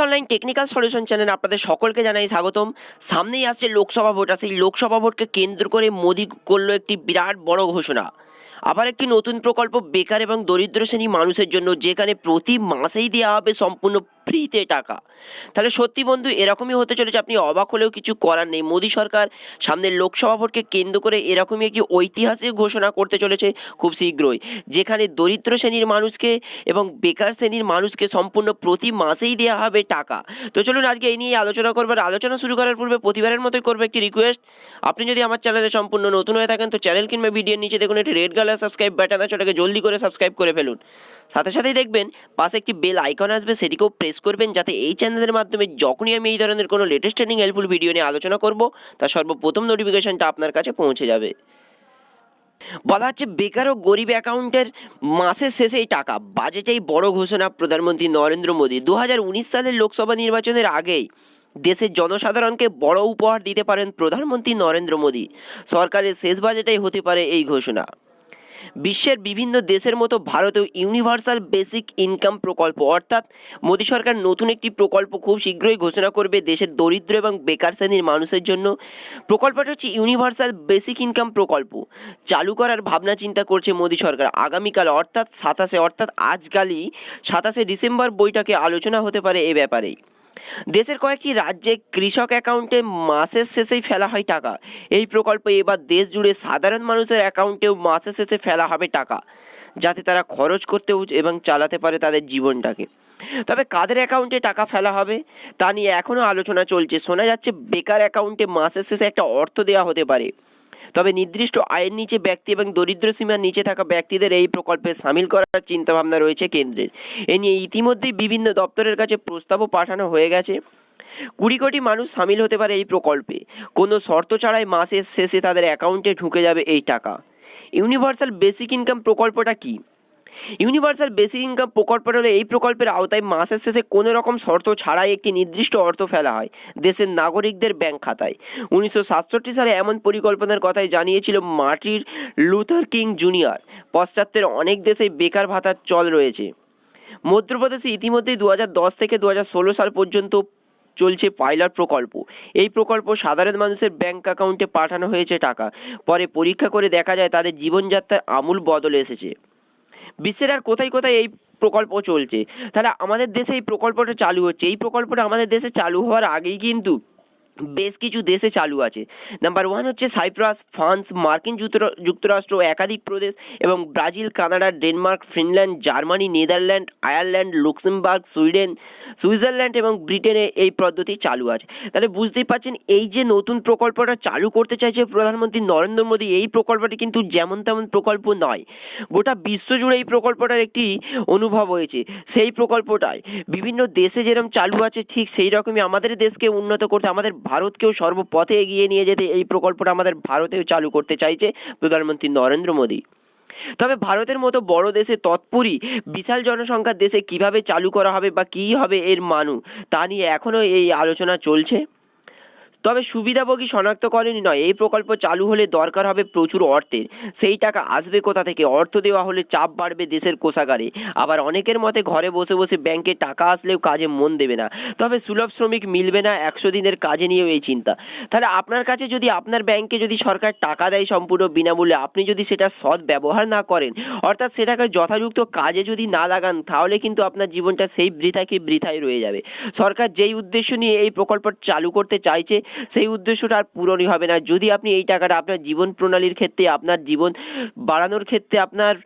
Online technical solution channel আপনাদের সকলকে জানাই স্বাগতম। সামনেই আসছে লোকসভা ভোট। আর সেই লোকসভা ভোটকে কেন্দ্র করে মোদী করল একটি বিরাট বড় ঘোষণা। আবার একটি নতুন প্রকল্প বেকার এবং দরিদ্র শ্রেণি মানুষের জন্য, যেখানে প্রতি মাসেই দেওয়া হবে সম্পূর্ণ ফ্রিতে টাকা। তাহলে সত্যি বন্ধু, এরকমই হতে চলেছে, আপনি অবাক হলেও কিছু করার নেই। মোদী সরকার সামনের লোকসভা ভোটকে কেন্দ্র করে এরকমই একটি ঐতিহাসিক ঘোষণা করতে চলেছে খুব শীঘ্রই, যেখানে দরিদ্র শ্রেণির মানুষকে এবং বেকার শ্রেণির মানুষকে সম্পূর্ণ প্রতি মাসেই দেওয়া হবে টাকা। তো চলুন, আজকে এই নিয়ে আলোচনা করবার আলোচনা শুরু করার পূর্বে প্রতিবারের মতোই করব একটি রিকোয়েস্ট আপনি যদি আমার চ্যানেলে সম্পূর্ণ নতুন হয়ে থাকেন, তো চ্যানেল কিংবা ভিডিওর নিচে দেখুন, একটি রেড কালার সাবস্ক্রাইব বাটন আছে, ওটাকে জলদি করে সাবস্ক্রাইব করে ফেলুন। সাথে সাথেই দেখবেন, পাশে একটি বেল আইকন আসবে, সেটিকেও প্রেস করবেন যাতে এই চ্যানেলের মাধ্যমে যখনই আমি এই ধরনের কোনো লেটেস্ট ট্রেনিং হেল্পফুল ভিডিও নিয়ে আলোচনা করব, তার সর্বপ্রথম নোটিফিকেশনটা আপনার কাছে পৌঁছে যাবে। বলা হচ্ছে, বেকার ও গরিব অ্যাকাউন্টের মাসের শেষেই টাকা, বাজেটেই বড় ঘোষণা প্রধানমন্ত্রী নরেন্দ্র মোদী। দু হাজার উনিশ সালের লোকসভা নির্বাচনের আগেই দেশের জনসাধারণকে বড় উপহার দিতে পারেন প্রধানমন্ত্রী নরেন্দ্র মোদী। সরকারের শেষ বাজেটেই হতে পারে এই ঘোষণা। বিশ্বের বিভিন্ন দেশের মতো ভারতেও ইউনিভার্সাল বেসিক ইনকাম প্রকল্প। অর্থাৎ মোদী সরকার নতুন একটি প্রকল্প খুব শীঘ্রই ঘোষণা করবে দেশের দরিদ্র এবং বেকার শ্রেণির মানুষের জন্য। প্রকল্পটা হচ্ছে ইউনিভার্সাল বেসিক ইনকাম প্রকল্প। চালু করার ভাবনা চিন্তা করছে মোদী সরকার আগামীকাল, অর্থাৎ সাতাশে, অর্থাৎ আজকালই সাতাশে ডিসেম্বর বৈঠকে আলোচনা হতে পারে এ ব্যাপারেই। দেশের কয়েকটি রাজ্যে কৃষক অ্যাকাউন্টে মাসের শেষেই ফেলা হয় টাকা। এই প্রকল্পে এবার দেশ জুড়ে সাধারণ মানুষের অ্যাকাউন্টেও মাসের শেষে ফেলা হবে টাকা, যাতে তারা খরচ করতে এবং চালাতে পারে তাদের জীবনটাকে। তবে কাদের অ্যাকাউন্টে টাকা ফেলা হবে, তা নিয়ে এখনও আলোচনা চলছে। শোনা যাচ্ছে, বেকার অ্যাকাউন্টে মাসের শেষে একটা অর্থ দেওয়া হতে পারে। তবে নির্দিষ্ট আয়ের নিচে ব্যক্তি এবং দরিদ্র সীমার নিচে থাকা ব্যক্তিদের এই প্রকল্পে সামিল করার চিন্তাভাবনা রয়েছে কেন্দ্রের। এ নিয়ে ইতিমধ্যেই বিভিন্ন দপ্তরের কাছে প্রস্তাবও পাঠানো হয়ে গেছে। কুড়ি কোটি মানুষ সামিল হতে পারে এই প্রকল্পে। কোনো শর্ত ছাড়াই মাসের শেষে তাদের অ্যাকাউন্টে ঢুকে যাবে এই টাকা। ইউনিভার্সাল বেসিক ইনকাম প্রকল্পটা কী? ইউনিভার্সাল বেসিক ইনকাম প্রকল্পটা হলে এই প্রকল্পের আওতায় মাসের শেষে কোনো রকম শর্ত ছাড়াই একটি নির্দিষ্ট অর্থ ফেলা হয় দেশের নাগরিকদের ব্যাংক খাতায়। উনিশশো সাতষট্টি সালে এমন পরিকল্পনার কথাই জানিয়েছিল মার্টির লুথার কিং জুনিয়র। পশ্চাত্যের অনেক দেশেই বেকার ভাতার চল রয়েছে। মধ্যপ্রদেশে ইতিমধ্যেই দু দশ থেকে দু সাল পর্যন্ত চলছে পাইলট প্রকল্প। এই প্রকল্প সাধারণ মানুষের ব্যাংক অ্যাকাউন্টে পাঠানো হয়েছে টাকা। পরে পরীক্ষা করে দেখা যায় তাদের জীবনযাত্রার আমূল বদল এসেছে। বিশ্বের আর কোথায় কোথায় এই প্রকল্প চলছে? তাহলে আমাদের দেশে এই প্রকল্পটা চালু হচ্ছে। এই প্রকল্পটা আমাদের দেশে চালু হওয়ার আগেই কিন্তু বেশ কিছু দেশে চালু আছে। নাম্বার ওয়ান হচ্ছে সাইপ্রাস ফ্রান্স মার্কিন যুক্তরাষ্ট্র, একাধিক প্রদেশ এবং Brazil, Canada, Denmark, Finland, Germany, Netherland, Ireland, Luxembourg, Sweden, Switzerland এবং ব্রিটেনে এই পদ্ধতি চালু আছে। তাহলে বুঝতেই পারছেন, এই যে নতুন প্রকল্পটা চালু করতে চাইছে প্রধানমন্ত্রী নরেন্দ্র মোদী, এই প্রকল্পটি কিন্তু যেমন তেমন প্রকল্প নয়, গোটা বিশ্বজুড়ে এই প্রকল্পটার একটি অনুভব হয়েছে। সেই প্রকল্পটায় বিভিন্ন দেশে যেরকম চালু আছে, ঠিক সেই রকমই আমাদের দেশকে উন্নত করতে, আমাদের ভারতকেও সর্বপথে এগিয়ে নিয়ে যেতে এই প্রকল্পটা আমাদের ভারতেও চালু করতে চাইছে প্রধানমন্ত্রী নরেন্দ্র মোদী। তবে ভারতের মতো বড় দেশে তৎপরই বিশাল জনসংখ্যার দেশে কীভাবে চালু করা হবে বা কী হবে এর মানু তা নিয়ে এখনও এই আলোচনা চলছে। তবে সুবিধাভোগী শনাক্তকরণই নয়। এই প্রকল্প চালু হলে দরকার হবে প্রচুর অর্থের। সেই টাকা আসবে কোথা থেকে? অর্থ দেওয়া হলে চাপ বাড়বে দেশের কোষাগারে। আবার অনেকের মতে ঘরে বসে বসে ব্যাংকে টাকা আসলেও কাজে মন দেবে না। তবে সুলভ শ্রমিক মিলবে না একশো দিনের কাজে নিয়েও এই চিন্তা। তাহলে আপনার কাছে যদি আপনার ব্যাংকে যদি সরকার টাকা দেয় সম্পূর্ণ বিনামূল্যে, আপনি যদি সেটা সৎ ব্যবহার না করেন, অর্থাৎ সেটাকে যথাযুক্ত কাজে যদি না লাগান, তাহলে কিন্তু আপনার জীবনটা সেই বৃথাকে বৃথায় রয়ে যাবে। সরকার যেই উদ্দেশ্য নিয়ে এই প্রকল্প চালু করতে চাইছে সেই উদ্দেশ্যটা আর পূরণই হবে না। যদি আপনি এই টাকাটা আপনার জীবন প্রণালীর ক্ষেত্রে, আপনার জীবন বাড়ানোর ক্ষেত্রে, আপনার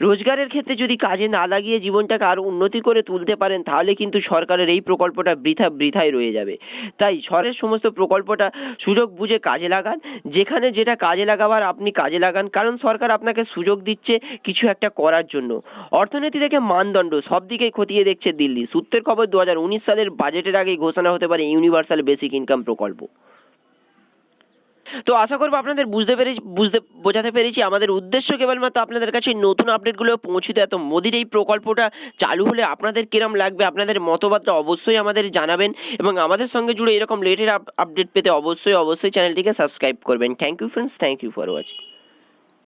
রোজগারের ক্ষেত্রে যদি কাজে না লাগিয়ে জীবনটাকে আরও উন্নতি করে তুলতে পারেন, তাহলে কিন্তু সরকারের এই প্রকল্পটা বৃথা বৃথায় রয়ে যাবে। তাই সরের সমস্ত প্রকল্পটা সুযোগ বুঝে কাজে লাগান। যেখানে যেটা কাজে লাগাবার, আপনি কাজে লাগান। কারণ সরকার আপনাকে সুযোগ দিচ্ছে কিছু একটা করার জন্য। অর্থনীতি থেকে মানদণ্ড সব দিকেই খতিয়ে দেখছে দিল্লি। সূত্রের খবর দু হাজার উনিশ সালের বাজেটের আগেই ঘোষণা হতে পারে ইউনিভার্সাল বেসিক ইনকাম প্রকল্প। তো আশা করব আপনাদের বুঝতে পেরেছি, বুঝতে বোঝাতে পেরেছি। আমাদের উদ্দেশ্য কেবলমাত্র আপনাদের কাছে নতুন আপডেটগুলো পৌঁছে দেয় তো মোদির এই প্রকল্পটা চালু হলে আপনাদের কিরম লাগবে? আপনাদের মতবাদটা অবশ্যই আমাদের জানাবেন এবং আমাদের সঙ্গে জুড়ে এরকম লেটের আপডেট পেতে অবশ্যই অবশ্যই চ্যানেলটিকে সাবস্ক্রাইব করবেন। Thank you friends thank you for watching